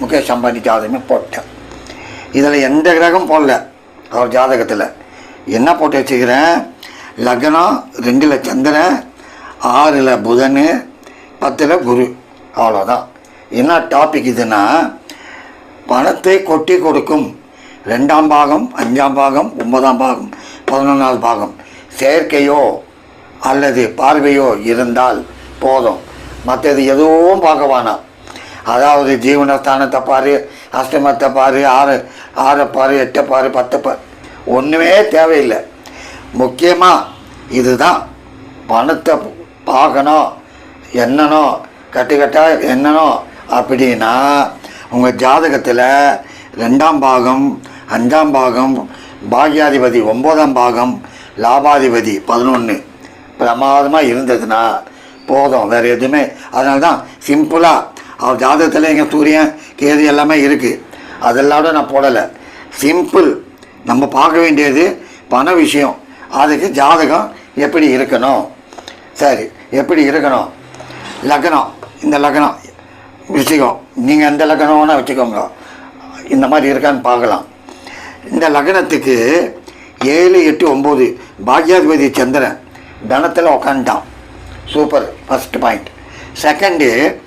முகேஷ் அம்பானி ஜாதகமே போட்டேன். இதில் எந்த கிரகம் போடல அவர் ஜாதகத்தில். என்ன போட்டு வச்சுக்கிறேன்? லக்னம் ரெண்டில் சந்திரன் ஆறில் புதன் பத்தில் குரு. அவ்வளோதான் என்ன டாபிக் இதுன்னா பணத்தை கொட்டி கொடுக்கும். ரெண்டாம் பாகம் அஞ்சாம் பாகம் ஒன்பதாம் பாகம் பதினொன்றாவது பாகம். செயற்கையோ அல்லது பார்வையோ இருந்தால் போதும். மற்றது எதுவும் பார்க்க வேணாம். அதாவது ஜீவனஸ்தானத்தை பாரு அஷ்டமத்தை பாரு ஆறு ஆறை பாரு எட்டை பாரு பத்தை பாரு. ஒன்றுமே தேவையில்லை. முக்கியமாக இதுதான். பணத்தை பார்க்கணும் என்னனோ கட்டுக்கட்டாக என்னனோ அப்படின்னா உங்கள் ஜாதகத்தில் ரெண்டாம் பாகம் அஞ்சாம் பாகம் பாக்யாதிபதி ஒம்போதாம் பாகம் லாபாதிபதி பதினொன்று பிரமாதமாக இருந்ததுன்னா போதும் வேறு எதுவுமே. அதனால தான் சிம்பிளாக அவர் ஜாதகத்தில் எங்கள் சூரியன் கேது எல்லாமே இருக்குது அதெல்லாம் நான் போடலை. சிம்பிள் நம்ம பார்க்க வேண்டியது பண விஷயம். அதுக்கு ஜாதகம் எப்படி இருக்கணும்? சரி எப்படி இருக்கணும்? லக்னம். இந்த லக்னம். விஷயம் நீங்கள் எந்த லக்னம்னா வச்சுக்கோங்க. இந்த மாதிரி இருக்கான்னு பார்க்கலாம். இந்த லக்னத்துக்கு ஏழு எட்டு ஒம்பது பாக்யாதிபதி சந்திரன். தனத்தில் உக்காந்துட்டான். Super first point second